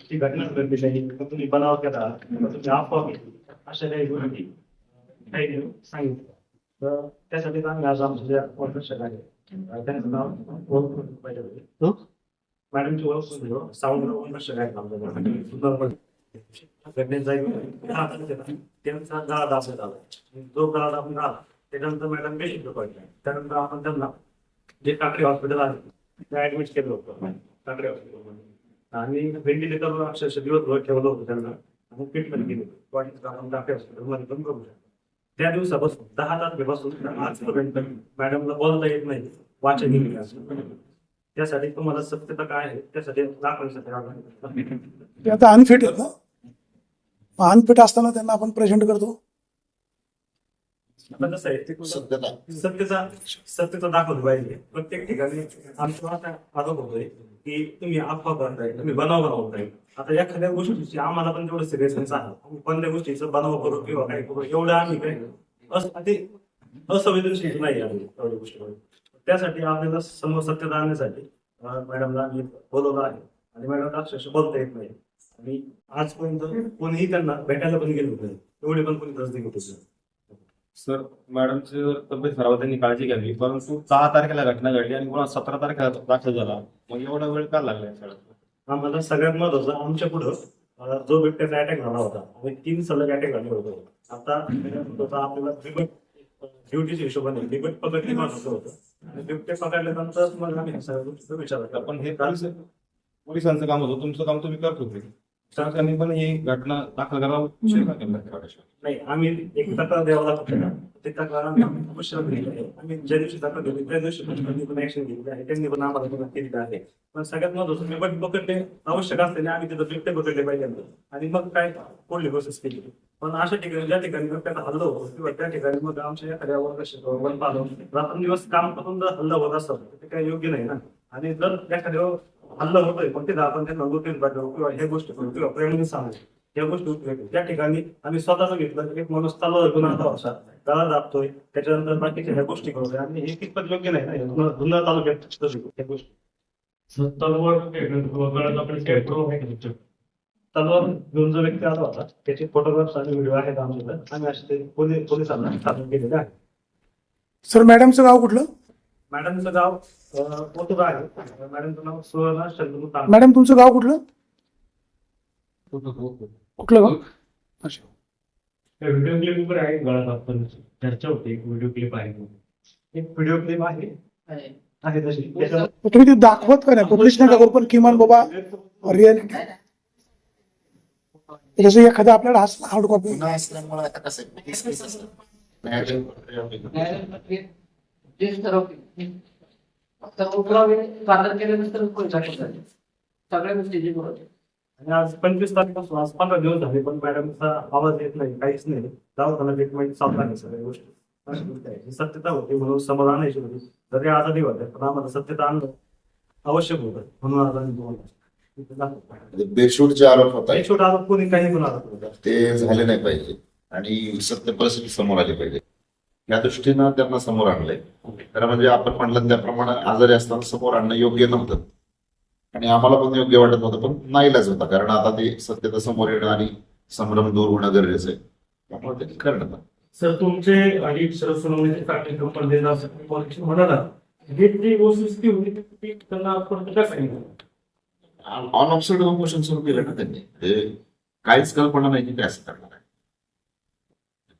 की घटना घडली नाही मग तुम्ही बनाव केला तुम्ही अफवा केली अशा काही गोष्टी काही सांगितलं तर त्यासाठी आम्ही आज आमच्या आहे त्यांचं नाव ओळख करून पाहिजे होते मॅडमची ओळख साऊंड आहे आमच्या त्यांचा जो गळा आपण आला त्याच्यानंतर मॅडम पेशंट पडल्या त्यानंतर आपण त्यांना जे काकडे हॉस्पिटल आहे ऍडमिट केलं होतं. काकडे हॉस्पिटलमध्ये आणि व्हेंटिलेटरवर अक्षरशः दिवसभर ठेवलं होतं त्यांना. आणि ट्रीटमेंट केली. वाटत आपण काकडे हॉस्पिटलमध्ये पण करू शकतो त्या दिवसापासून दहा तारखेपासून आजपर्यंत मॅडमला बोलता येत नाही. वाचन गेली त्यासाठी तुम्हाला सत्यता काय आहे? त्यासाठी दाखवण्यासाठी आपण आता अनफिट आहेत अनफिट असताना त्यांना आपण प्रेझेंट करतो. आता कसं आहे ते सत्यता सत्यता सत्यता दाखवली पाहिजे. प्रत्येक ठिकाणी आमचं आता आरोप होतोय की तुम्ही अफवा करताय तुम्ही बनाव बनवताय आता एखाद्या गोष्टीची आम्हाला पण तेवढं सिरियसनेस आहे. आम्ही कोणत्या गोष्टीचं बनाव करू किंवा काय करू एवढं आम्ही काय असंवेदनशील नाही आम्ही एवढ्या गोष्टीवर. त्यासाठी आपल्याला समोर सत्यता आणण्यासाठी मॅडमला आम्ही बोलवलं आहे. आणि मॅडमला अक्षरशः बोलता येत नाही. आणि आजपर्यंत कोणीही त्यांना भेटायला पण गेलो नाही. एवढे पण कोणी तसदी घेत होते सर मॅडमची तब्येत खराब त्यांनी काळजी घ्यावी. परंतु सहा तारखेला घटना घडली आणि पुन्हा सतरा तारखेला दाखल झाला. मग एवढा वेळ का लागला सगळ्यात आम्हाला सगळ्यात महत्वाचं आमच्या पुढं जो बिबट्याचा अटॅक झाला होता आणि तीन सलग अटॅक झाले होते. आता आपल्याला बिबट ड्युटीच्या हिशोबाने बिबट पकडली महत्वाचं होतं. आणि बिबटे पकडल्यानंतर मग आम्ही सगळ्या गोष्टीचा विचार. पण हे पोलीस पोलिसांचं काम होतं तुमचं काम तुम्ही करत होते. सरकारने पण ही घटना दाखल करावं उशीर का केला नाही आम्ही एक तक्रार द्यावा लागतो ते तक्रार आम्ही उशिरा दिली आहे. आम्ही ज्या दिवशी तक्रार दिली त्या दिवशी पण त्यांनी पण ऍक्शन घेतली आहे. त्यांनी पण आम्हाला मदत केली आहे. पण सगळ्यात महत्वाचं बिबट म्हणजे पकडले आवश्यक असलेले आम्ही तिथं बिबटे पकडले पाहिजे आणि मग काय पुढली प्रोसेस केली? पण अशा ठिकाणी ज्या ठिकाणी बिबट्याचा हल्ला होतो किंवा त्या ठिकाणी मग आमच्या एखाद्या वर्ग वन पालन रात्रंदिवस काम करून जर हल्ला होत असतं ते काही योग्य नाही ना. आणि जर एखाद्या हल्ला होतोय पण तिथं आपण त्यांना नोटीस पाठवू किंवा हे गोष्टी करू किंवा प्रेमाने सांगू या गोष्टी उपयोगी त्या ठिकाणी आम्ही स्वतःच घेतलं एक माणूस चालू गुन्हा असा गळा दाबतोय त्याच्यानंतर बाकीच्या ह्या गोष्टी करतोय आणि हे कितपत योग्य नाही ना जुन्नर तालुक्यात ह्या गोष्टी. तलवार घेऊन जो व्यक्ती आला होता त्याचे फोटोग्राफ्स आणि व्हिडिओ आहेत आमच्याकडे. आम्ही असे ते पोलीस पोलिसांना केलेले आहे सर मॅडमचं गाव कुठलं? मॅडमचं गाव अं, पोतुरा आहे? मॅडमचं नाव सुवर्णा तांबे. मॅडम तुमचं गाव कुठलं? कुठलं? गाव? अच्छा. व्हिडिओ क्लिप वर आहे गळा चर्चा होती. एक व्हिडिओ क्लिप आहे. एक व्हिडिओ क्लिप आहे. आहे. तशी. तुम्ही ते दाखवत का नाही? पब्लिश नका करू पण किमान बाबा रिअलिटी जसं एखादा आपल्याला हार्ड कॉपी असल्यामुळे आता कसं? सादर केल्यानंतर सगळ्या. आणि आज पंचवीस तारखेपासून आज पंधरा दिवस झाले पण मॅडमचा आवाज येत नाही काहीच नाही. दवाखाना ट्रीटमेंट चालू आहे सगळ्या गोष्टी. गोष्ट. ही सत्यता होती म्हणून समोर आणायची होती जरी आजारी होते पण आम्हाला सत्यता आणणं आवश्यक होतं म्हणून आज आम्ही दाखवतो. बेशूट जे आरोप होत छोटा आरोप कोणी काही पण आरोप होता ते झाले नाही पाहिजे. आणि सत्य परिस्थिती समोर आली पाहिजे. या दृष्टीनं त्यांना समोर आणलंय. खरं म्हणजे आपण म्हणलं त्याप्रमाणे आजारी असताना समोर आणणं योग्य नव्हतं. आणि आम्हाला पण योग्य वाटत नव्हतं पण नाईलाज होता कारण आता ते सत्यता समोर येणं आणि संभ्रम दूर होणं गरजेचं आहे. त्यामुळे त्यांनी करणं. सर तुमचे आणि सुनावणीचे साठी कंपनी म्हणाला. हे जी वस्तुस्थिती होती ती त्यांना परत काय सांगितलं ऑन ऑफसाईड मोशन सुरू केलं ना त्यांनी. ते काहीच कल्पना नाही की ते असं करणार आहे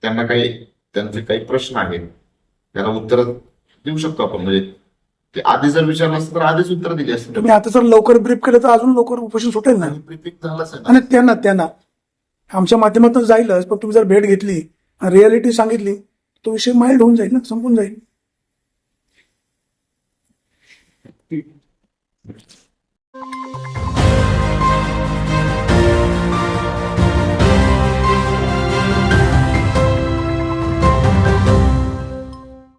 त्यांना काही त्यांचे काही प्रश्न आहेत. त्याला उत्तर देऊ शकतो आपण. म्हणजे ते आधी जर विचारलं असतं तर आधीच उत्तर दिली असते. तुम्ही आता जर लवकर ब्रीफ केलं तर अजून लवकर उपोषण सुटेल ना? प्रिपिक झालंच आहे ना. आणि त्यांना त्यांना. आमच्या माध्यमातून जाईलच पण तुम्ही जर भेट घेतली रियालिटी सांगितली तो विषय माइल्ड होऊन जाईल ना संपून जाईल.